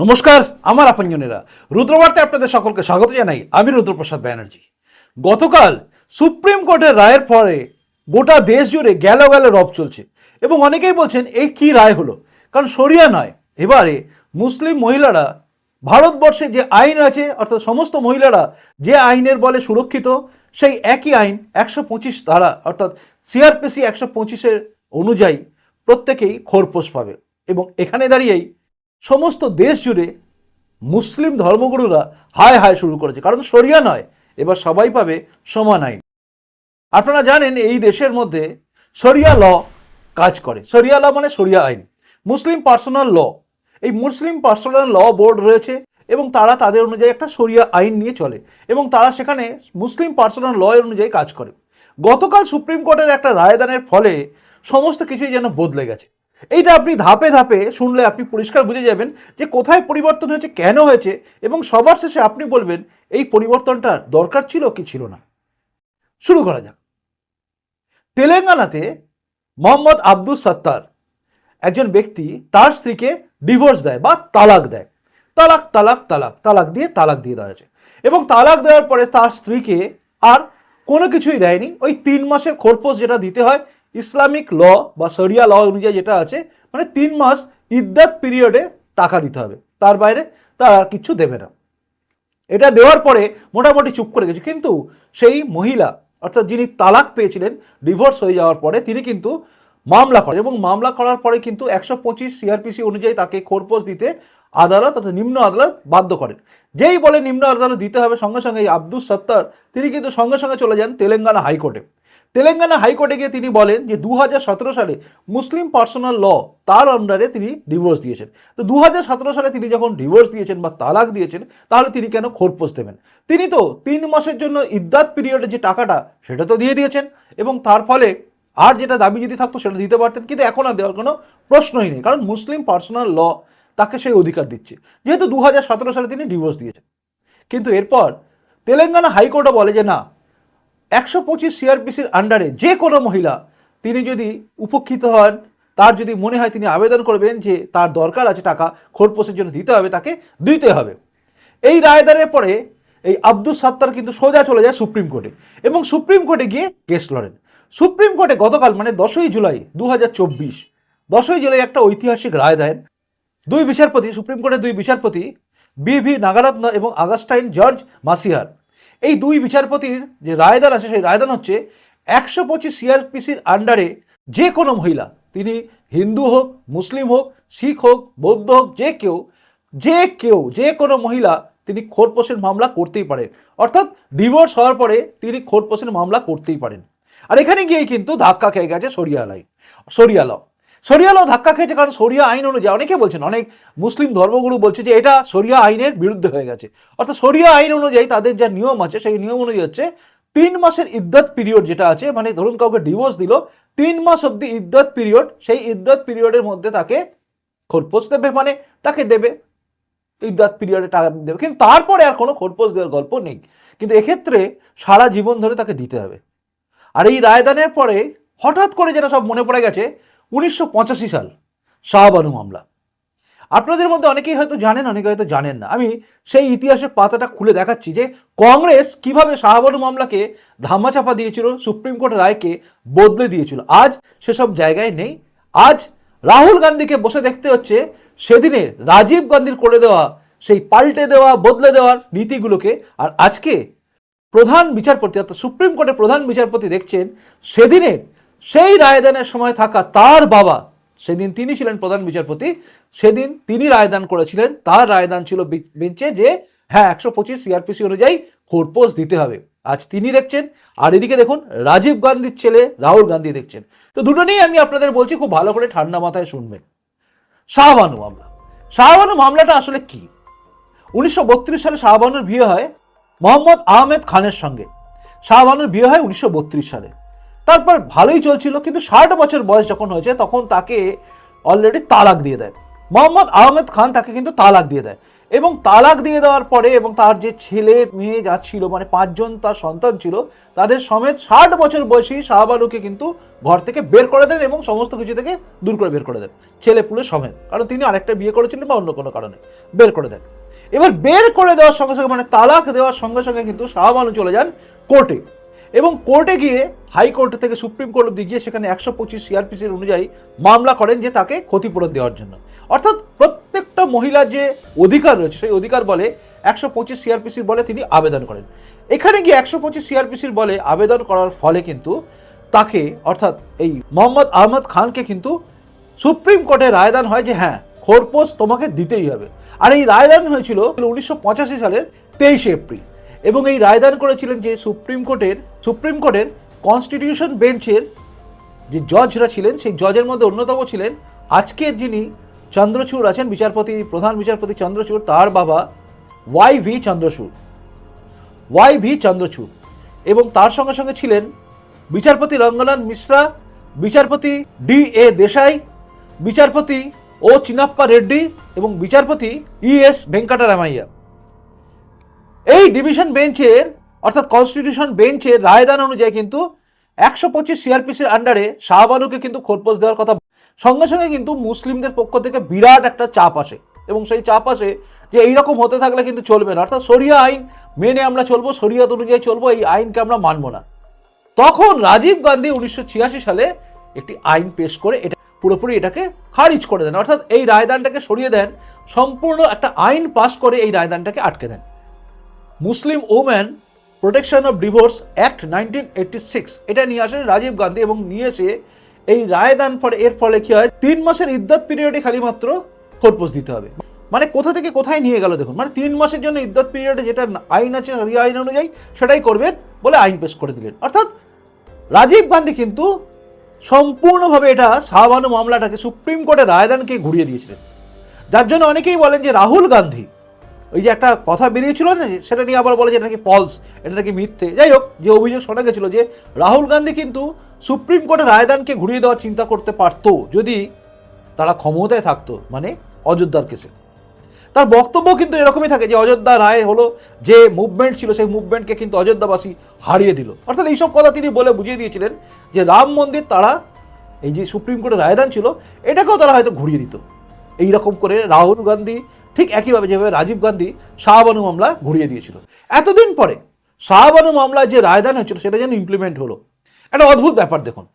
নমস্কার, আমার আপনজনেরা। রুদ্রবার্তায় আপনাদের সকলকে স্বাগত জানাই। আমি রুদ্রপ্রসাদ ব্যানার্জি। গতকাল সুপ্রিম কোর্টের রায়ের পরে গোটা দেশ জুড়ে গেল গেল রব চলছে এবং অনেকেই বলছেন, এই কি রায় হলো? কারণ সরিয়া নয়। এবারে মুসলিম মহিলারা ভারতবর্ষে যে আইন আছে, অর্থাৎ সমস্ত মহিলারা যে আইনের বলে সুরক্ষিত, সেই একই আইন একশো পঁচিশ ধারা, অর্থাৎ সিআরপিসি একশো পঁচিশের অনুযায়ী প্রত্যেকেই খোরপোশ পাবে। এবং এখানে দাঁড়িয়েই সমস্ত দেশ জুড়ে মুসলিম ধর্মগুরুরা হায় হায় শুরু করেছে। কারণ সরিয়া নয়, এবার সবাই পাবে সমান আইন। আপনারা জানেন এই দেশের মধ্যে সরিয়া ল কাজ করে। সরিয়া ল মানে সরিয়া আইন। Muslim personal law. এই মুসলিম পার্সোনাল ল বোর্ড রয়েছে এবং তারা তাদের অনুযায়ী একটা সরিয়া আইন নিয়ে চলে এবং তারা সেখানে মুসলিম পার্সোনাল ল অনুযায়ী কাজ করে। গতকাল সুপ্রিম কোর্টের একটা রায়দানের ফলে সমস্ত কিছুই যেন বদলে গেছে। এইটা আপনি ধাপে ধাপে শুনলে আপনি পরিষ্কার বুঝে যাবেন যে কোথায় পরিবর্তন হয়েছে, কেন হয়েছে, এবং সবার শেষে আপনি বলবেন, এই পরিবর্তনটা দরকার ছিল কি ছিল না। শুরু করা যাক। তেলেঙ্গানাতে মোহাম্মদ আব্দুল সত্তার একজন ব্যক্তি তার স্ত্রীকে ডিভোর্স দেয় বা তালাক দেয়। তালাক তালাক তালাক তালাক দিয়ে তালাক দিয়ে দেওয়া হয়েছে। এবং তালাক দেওয়ার পরে তার স্ত্রীকে আর কোনো কিছুই দেয়নি। ওই তিন মাসের খোরপোশ যেটা দিতে হয় ইসলামিক ল বা সরিয়া ল অনুযায়ী যেটা আছে মানে তিন মাস ইদ্যাত পিরিয়ডে টাকা দিতে হবে। তার বাইরে তার আর কিছু দেবে না। এটা দেওয়ার পরে মোটামুটি চুপ করে গেছে। কিন্তু সেই মহিলা, অর্থাৎ যিনি তালাক পেয়েছিলেন ডিভোর্স হয়ে যাওয়ার পরে তিনি কিন্তু মামলা করেন এবং মামলা করার পরে কিন্তু একশো পঁচিশ সিআরপিসি অনুযায়ী তাকে খোরপোশ দিতে আদালত অর্থাৎ নিম্ন আদালত বাধ্য করেন। যেই বলে নিম্ন আদালত দিতে হবে, সঙ্গে সঙ্গে এই আব্দুল সত্তার, তিনি কিন্তু সঙ্গে সঙ্গে চলে যান তেলেঙ্গানা হাইকোর্টে। তেলেঙ্গানা হাইকোর্টে গিয়ে তিনি বলেন যে দু হাজার সতেরো সালে মুসলিম পার্সোনাল ল তার আন্ডারে তিনি ডিভোর্স দিয়েছেন। তো দু হাজার সতেরো সালে তিনি যখন ডিভোর্স দিয়েছেন বা তালাক দিয়েছেন, তাহলে তিনি কেন খোরপোশ দেবেন? তিনি তো তিন মাসের জন্য ইদ্যাত পিরিয়ডে যে টাকাটা, সেটা তো দিয়ে দিয়েছেন। এবং তার ফলে আর যেটা দাবি যদি থাকতো, সেটা দিতে পারতেন। কিন্তু এখন আর দেওয়ার কোনো প্রশ্নই নেই। কারণ মুসলিম পার্সোনাল ল তাকে সেই অধিকার দিচ্ছে। যেহেতু দু হাজার সতেরো সালে তিনি ডিভোর্স দিয়েছেন। কিন্তু এরপর তেলেঙ্গানা হাইকোর্টও বলে যে না একশো পঁচিশ সিআরপিসির আন্ডারে যে কোনো মহিলা, তিনি যদি উপকৃত হন, তার যদি মনে হয় তিনি আবেদন করবেন যে তার দরকার আছে টাকা, খোরপোশের জন্য দিতে হবে, তাকে দিতে হবে। এই রায়দানের পরে এই আব্দুল সাত্তার কিন্তু সোজা চলে যায় সুপ্রিম কোর্টে এবং সুপ্রিম কোর্টে গিয়ে কেস লড়েন। সুপ্রিম কোর্টে গতকাল মানে দশই জুলাই দু হাজার চব্বিশ, দশই জুলাই একটা ঐতিহাসিক রায় দেন। দুই বিচারপতি, সুপ্রিম কোর্টের দুই বিচারপতি, বি ভি নাগারত্ন এবং আগাস্টাইন জর্জ মাসিহার। এই দুই বিচারপতির যে রায়দান আছে, সেই রায়দান হচ্ছে একশো পঁচিশ সিআরপিসির আন্ডারে যে কোনো মহিলা, তিনি হিন্দু হোক, মুসলিম হোক, শিখ হোক, বৌদ্ধ হোক, যে কেউ যে কেউ, যে কোনো মহিলা তিনি খোরপোশের মামলা করতেই পারেন। অর্থাৎ ডিভোর্স হওয়ার পরে তিনি খোরপোশের মামলা করতেই পারেন। আর এখানে গিয়ে কিন্তু ধাক্কা খেয়ে গেছে সরিয়া লাই সরিয়া ল। সরিয়া ল ধাক্কা খেয়েছে কারণ সরিয়া আইন অনুযায়ী, অনেকে বলছেন, অনেক মুসলিম ধর্মগুরু বলছে যে এটা সরিয়া আইনের বিরুদ্ধে হয়ে গেছে। অর্থাৎ সরিয়া আইন অনুযায়ী তাদের যা নিয়ম আছে, সেই নিয়ম অনুযায়ী হচ্ছে তিন মাসের ইদ্যত পিরিয়ড যেটা আছে মানে ধরুন কাউকে ডিভোর্স দিল, তিন মাস অব্দি ইদ্যত পিরিয়ড, সেই ইদ্যত পিরিয়ডের মধ্যে তাকে খোরপোশ দেবে মানে তাকে দেবে ইদ্যাত পিরিয়ডে টাকা দেবে। কিন্তু তারপরে আর কোনো খোরপোশ দেওয়ার গল্প নেই। কিন্তু এক্ষেত্রে সারা জীবন ধরে তাকে দিতে হবে। আর এই রায়দানের পরে হঠাৎ করে যেটা সব মনে পড়ে গেছে উনিশশো পঁচাশি সাল শাহবানু মামলা। আপনাদের মধ্যে অনেকেই হয়তো জানেন, অনেকে হয়তো জানেন না। আমি সেই ইতিহাসের পাতাটা খুলে দেখাচ্ছি যে কংগ্রেস কীভাবে শাহবানু মামলাকে ধামাচাপা দিয়েছিল, সুপ্রিম কোর্টের রায়কে বদলে দিয়েছিল। আজ সেসব জায়গায় নেই। আজ রাহুল গান্ধীকে বসে দেখতে হচ্ছে সেদিনে রাজীব গান্ধীর করে দেওয়া, সেই পাল্টে দেওয়া, বদলে দেওয়ার নীতিগুলোকে। আর আজকে প্রধান বিচারপতি, অর্থাৎ সুপ্রিম কোর্টের প্রধান বিচারপতি দেখছেন, সেদিনের সেই রায়দানের সময় থাকা তার বাবা, সেদিন তিনি ছিলেন প্রধান বিচারপতি, সেদিন তিনি রায়দান করেছিলেন। তার রায়দান ছিল বেঞ্চে যে হ্যাঁ একশো পঁচিশ সিআরপিসি অনুযায়ী খোরপোশ দিতে হবে। আজ তিনি দেখছেন, আর এদিকে দেখুন, রাজীব গান্ধীর ছেলে রাহুল গান্ধী দেখছেন। তো দুটো নিয়েই আমি আপনাদের বলছি, খুব ভালো করে ঠান্ডা মাথায় শুনবেন। শাহবানু মামলা। শাহবানু মামলাটা আসলে কি? উনিশশো বত্রিশ সালে শাহবানুর বিয়ে হয় মোহাম্মদ আহমেদ খানের সঙ্গে। শাহবানুর বিয়ে হয় উনিশশো বত্রিশ সালে। তারপর ভালোই চলছিল, কিন্তু ষাট বছর বয়স যখন হয়েছে, তখন তাকে অলরেডি তালাক দিয়ে দেয়। মোহাম্মদ আহমেদ খান তাকে কিন্তু তালাক দিয়ে দেয়। এবং তালাক দিয়ে দেওয়ার পরে এবং তার যে ছেলে মেয়ে যা ছিল মানে পাঁচজন তার সন্তান ছিল, তাদের সমেত ষাট বছর বয়সী শাহবানুকে কিন্তু ঘর থেকে বের করে দেন এবং সমস্ত কিছু থেকে দূর করে বের করে দেন। ছেলে পুলে সমেত, কারণ তিনি আরেকটা বিয়ে করেছিলেন বা অন্য কোনো কারণে, বের করে দেন। এবার বের করে দেওয়ার সঙ্গে সঙ্গে মানে তালাক দেওয়ার সঙ্গে সঙ্গে কিন্তু শাহবানু চলে যান কোর্টে। এবং কোর্টে গিয়ে হাইকোর্ট থেকে সুপ্রিম কোর্ট অব্দি গিয়ে সেখানে একশো পঁচিশ সিআরপিসির অনুযায়ী মামলা করেন যে তাকে ক্ষতিপূরণ দেওয়ার জন্য। অর্থাৎ প্রত্যেকটা মহিলার যে অধিকার রয়েছে, সেই অধিকার বলে একশো পঁচিশ সিআরপিসির বলে তিনি আবেদন করেন। এখানে গিয়ে একশো পঁচিশ সিআরপিসির বলে আবেদন করার ফলে কিন্তু তাকে, অর্থাৎ এই মোহাম্মদ আহমদ খানকে কিন্তু সুপ্রিম কোর্টে রায়দান হয় যে হ্যাঁ খোরপোশ তোমাকে দিতেই হবে। আর এই রায়দান হয়েছিল উনিশশো পঁচাশি সালের তেইশে এপ্রিল। এবং এই রায়দান করেছিলেন যে সুপ্রিম কোর্টের সুপ্রিম কোর্টের কনস্টিটিউশন বেঞ্চের যে জজরা ছিলেন, সেই জজের মধ্যে অন্যতম ছিলেন আজকের যিনি চন্দ্রচূড় আছেন, বিচারপতি, প্রধান বিচারপতি চন্দ্রচূড়, তার বাবা Y V Chandrachud, Y V Chandrachud এবং তার সঙ্গে সঙ্গে ছিলেন বিচারপতি রঙ্গনাথ মিশ্রা, বিচারপতি ডি এ দেশাই, বিচারপতি ও চিনাপ্পা রেড্ডি এবং বিচারপতি ই এস ভেঙ্কটারামাইয়া। এই ডিভিশন বেঞ্চের অর্থাৎ কনস্টিটিউশন বেঞ্চের রায়দান অনুযায়ী কিন্তু একশো পঁচিশ সিআরপিসির আন্ডারে শাহবানুকে কিন্তু খোরপোশ দেওয়ার কথা। সঙ্গে সঙ্গে কিন্তু মুসলিমদের পক্ষ থেকে বিরাট একটা চাপ আসে এবং সেই চাপ আসে যে এইরকম হতে থাকলে কিন্তু চলবে না। অর্থাৎ সরিয়া আইন মেনে আমরা চলবো, শরিয়ত অনুযায়ী চলবো, এই আইনকে আমরা মানবো না। তখন রাজীব গান্ধী উনিশশো ছিয়াশি সালে একটি আইন পেশ করে এটা পুরোপুরি এটাকে খারিজ করে দেন। অর্থাৎ এই রায়দানটাকে সরিয়ে দেন, সম্পূর্ণ একটা আইন পাশ করে এই রায়দানটাকে আটকে দেন। Muslim woman protection of divorce act nineteen এটা নিয়ে আসেন রাজীব গান্ধী এবং নিয়ে এসে এই রায়দান ফলে, এর ফলে কি হয়? তিন মাসের ইদ্যত পিরিয়ডে খালি মাত্র খোরপোশ দিতে হবে। মানে কোথা থেকে কোথায় নিয়ে গেল দেখুন। মানে তিন মাসের জন্য ইদ্যত পিরিয়ডে যেটা আইন আছে ওই আইন অনুযায়ী সেটাই করবেন বলে আইন পেশ করে দিলেন। অর্থাৎ রাজীব গান্ধী কিন্তু সম্পূর্ণভাবে এটা শাহবানু মামলাটাকে সুপ্রিম কোর্টের রায়দানকে ঘুরিয়ে দিয়েছিলেন। যার জন্য অনেকেই বলেন যে রাহুল গান্ধী ওই যে একটা কথা বেরিয়েছিল না, সেটা নিয়ে আবার বলে যে নাকি ফলস এটা নাকি মিথ্যে। যাই হোক, যে অভিযোগ শোনা গেছিল যে রাহুল গান্ধী কিন্তু সুপ্রিম কোর্টের রায়দানকে ঘুরিয়ে দেওয়ার চিন্তা করতে পারতো যদি তারা ক্ষমতায় থাকতো মানে অযোধ্যার কেসে। তার বক্তব্য কিন্তু এরকমই থাকে যে অযোধ্যা রায় হলো যে মুভমেন্ট ছিল, সেই মুভমেন্টকে কিন্তু অযোধ্যাবাসী হারিয়ে দিল। অর্থাৎ এইসব কথা তিনি বলে বুঝিয়ে দিয়েছিলেন যে রাম মন্দির তারা, এই যে সুপ্রিম কোর্টের রায়দান ছিল, এটাকেও তারা হয়তো ঘুরিয়ে দিত। এই রকম করে রাহুল গান্ধী ঠিক একইভাবে যেভাবে রাজীব গান্ধী শাহবানু মামলা ঘুরিয়ে দিয়েছিল। এতদিন পরে শাহবানু মামলায় যে রায়দান হয়েছিল, সেটা যেন ইমপ্লিমেন্ট হলো। একটা অদ্ভুত ব্যাপার দেখুন।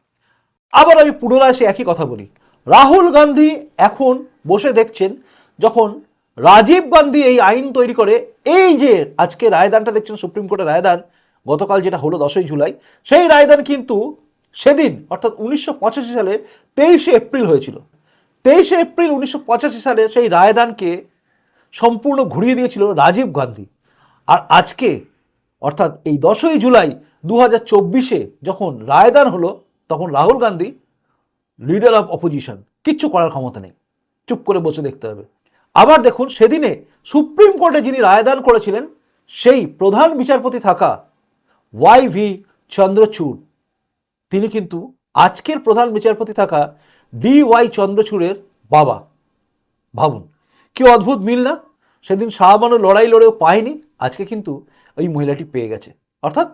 আবার আমি পুনরায় সে একই কথা বলি। রাহুল গান্ধী এখন বসে দেখছেন যখন রাজীব গান্ধী এই আইন তৈরি করে, এই যে আজকে রায়দানটা দেখছেন, সুপ্রিম কোর্টের রায়দান, গতকাল যেটা হলো দশই জুলাই, সেই রায়দান কিন্তু সেদিন, অর্থাৎ উনিশশো পঁচাশি সালে তেইশে এপ্রিল হয়েছিল। তেইশে এপ্রিল উনিশশো পঁচাশি সালে সেই রায়দানকে সম্পূর্ণ ঘুরিয়ে দিয়েছিল রাজীব গান্ধী। আর আজকে, অর্থাৎ এই দশই জুলাই দু হাজার চব্বিশে যখন রায়দান হলো, তখন Rahul Gandhi leader of opposition কিচ্ছু করার ক্ষমতা নেই। চুপ করে বসে দেখতে হবে। আবার দেখুন, সেদিনে সুপ্রিম কোর্টে যিনি রায়দান করেছিলেন, সেই প্রধান বিচারপতি থাকা ওয়াই ভি চন্দ্রচূড়। তিনি কিন্তু আজকের প্রধান বিচারপতি থাকা ডি ওয়াই চন্দ্রচূড়ের বাবা। ভাবুন কি অদ্ভুত মিল না। সেদিন শাহবানু লড়াই লড়েও পায়নি। আজকে কিন্তু ওই মহিলাটি পেয়ে গেছে। অর্থাৎ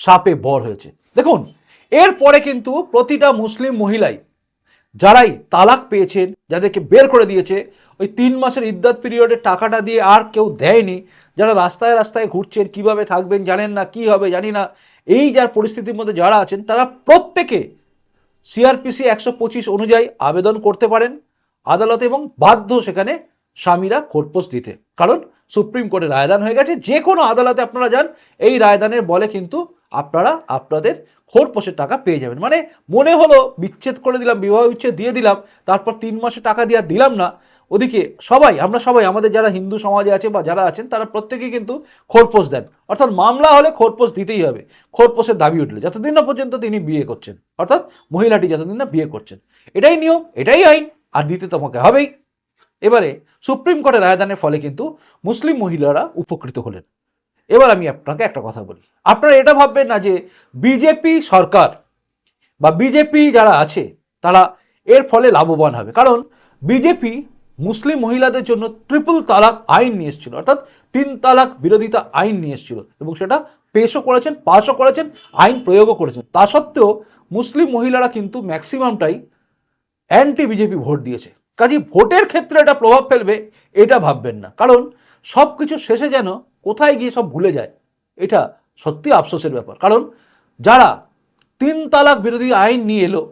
সাপে বর হয়েছে। দেখুন, এরপরে কিন্তু প্রতিটা মুসলিম মহিলাই যারাই তালাক পেয়েছেন, যাদেরকে বের করে দিয়েছে, ওই তিন মাসের ইদ্যাত পিরিয়ডের টাকাটা দিয়ে আর কেউ দেয়নি। যারা রাস্তায় রাস্তায় ঘুরছেন, কীভাবে থাকবেন, জানেন না, কি হবে, জানি না। এই যার পরিস্থিতির মধ্যে যারা আছেন, তারা প্রত্যেকে সিআরপিসি একশো পঁচিশ অনুযায়ী আবেদন করতে পারেন। আদালতে এবং বাধ্য সেখানে স্বামীরা খোরপোশ দিতে। কারণ সুপ্রিম কোর্টে রায়দান হয়ে গেছে, যে কোনো আদালতে আপনারা যান, এই রায়দানের বলে কিন্তু আপনারা আপনাদের খোরপোশের টাকা পেয়ে যাবেন। মানে মনে হলো, বিচ্ছেদ করে দিলাম, বিবাহ বিচ্ছেদ দিয়ে দিলাম, তারপর তিন মাসে টাকা দিয়ে দিলাম না। ওদিকে সবাই, আমরা সবাই, আমাদের যারা হিন্দু সমাজে আছে বা যারা আছেন, তারা প্রত্যেকেই কিন্তু খোরপোশ দেন। অর্থাৎ মামলা হলে খোরপোশ দিতেই হবে। খোরপোশের দাবি উঠলে, যতদিন না পর্যন্ত তিনি বিয়ে করছেন, অর্থাৎ মহিলাটি যতদিন না বিয়ে করছেন। এটাই নিয়ম, এটাই আইন। আর দিতে তোমাকে হবেই। এবারে সুপ্রিম কোর্টের রায়দানের ফলে কিন্তু মুসলিম মহিলারা উপকৃত হলেন। এবার আমি আপনাকে একটা কথা বলি। আপনারা এটা ভাববেন না যে বিজেপি সরকার বা বিজেপি যারা আছে, তারা এর ফলে লাভবান হবে। কারণ বিজেপি মুসলিম মহিলাদের জন্য ট্রিপল তালাক আইন নিয়ে এসেছিল, অর্থাৎ তিন তালাক বিরোধিতা আইন নিয়ে এসেছিল এবং সেটা পেশও করেছেন পাশও করেছেন, আইন প্রয়োগও করেছেন। তা সত্ত্বেও মুসলিম মহিলারা কিন্তু ম্যাক্সিমামটাই অ্যান্টি বিজেপি ভোট দিয়েছে। কাজে ভোটের ক্ষেত্রে এটা প্রভাব ফেলবে, এটা ভাববেন না। কারণ সব কিছু শেষে যেন কোথায় গিয়ে সব ভুলে যায়, এটা সত্যি আফসোসের ব্যাপার। কারণ যারা তিন তালাক বিরোধী আইন নিয়ে এলো,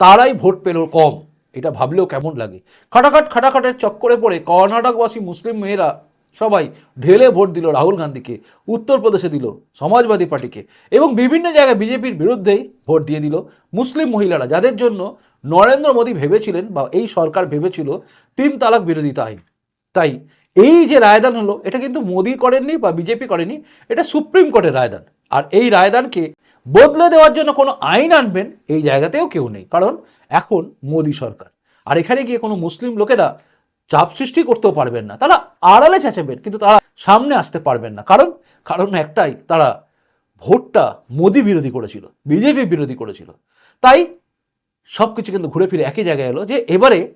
তারাই ভোট পেল কম। এটা ভাবলেও কেমন লাগে? খাটাখাট খাটাখাটের চক্করে পড়ে কর্ণাটকবাসী মুসলিম মেয়েরা সবাই ঢেলে ভোট দিল রাহুল গান্ধীকে, উত্তরপ্রদেশে দিল সমাজবাদী পার্টিকে এবং বিভিন্ন জায়গায় বিজেপির বিরুদ্ধেই ভোট দিয়ে দিল মুসলিম মহিলারা, যাদের জন্য নরেন্দ্র মোদী ভেবেছিলেন বা এই সরকার ভেবেছিল তিন তালাক বিরোধিতা আইন। তাই এই যে রায়দান হলো, এটা কিন্তু মোদী করেননি বা বিজেপি করেনি, এটা সুপ্রিম কোর্টের রায়দান। আর এই রায়দানকে বদলে দেওয়ার জন্য কোনো আইন আনবেন এই জায়গাতেও কেউ নেই, কারণ এখন মোদী সরকার। আর এখানে গিয়ে কোনো মুসলিম লোকেরা চাপ সৃষ্টি করতেও পারবেন না। তারা আড়ালে চেঁচাবেন, কিন্তু তারা সামনে আসতে পারবেন না। কারণ কারণ একটাই, তারা ভোটটা মোদী বিরোধী করেছিল, বিজেপি বিরোধী করেছিল। তাই সব কিছু কিন্তু ঘুরে ফিরে একই জায়গায় এলো যে এবারে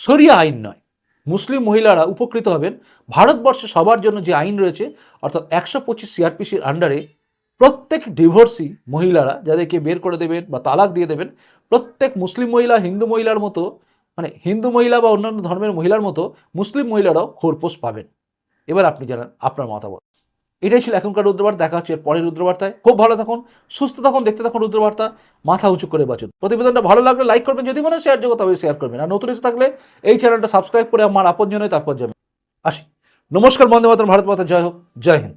সরিয়া আইন নয়। মুসলিম মহিলারা উপকৃত হবেন। ভারতবর্ষে সবার জন্য যে আইন রয়েছে, অর্থাৎ একশো পঁচিশ সিআরপিসির আন্ডারে প্রত্যেক ডিভোর্সি মহিলারা যাদেরকে বের করে দেবেন বা তালাক দিয়ে দেবেন, প্রত্যেক মুসলিম মহিলা, হিন্দু মহিলার মতো মানে হিন্দু মহিলা বা অন্যান্য ধর্মের মহিলার মতো মুসলিম মহিলারাও খোরপোষ পাবেন। এবার আপনি জানান আপনার মতামত। এটাই ছিল এখনকার রুদ্রবার্তা, দেখা হচ্ছে পরের রুদ্রবার্তায়। খুব ভালো থাকুন, সুস্থ থাকুন, দেখতে থাকুন রুদ্রবার্তা, মাথা উঁচু করে বাঁচুন। প্রতিবেদনটা ভালো লাগলে লাইক করবেন, যদি মনে শেয়ার যোগ্য তবে শেয়ার করবেন। আর নতুন এসে থাকলে এই চ্যানেলটা সাবস্ক্রাইব করে আমার আপন জন্য তারপর যাবেন আসি। নমস্কার বন্দে মাতরম, ভারত মাতা, জয় হোক, জয় হিন্দ।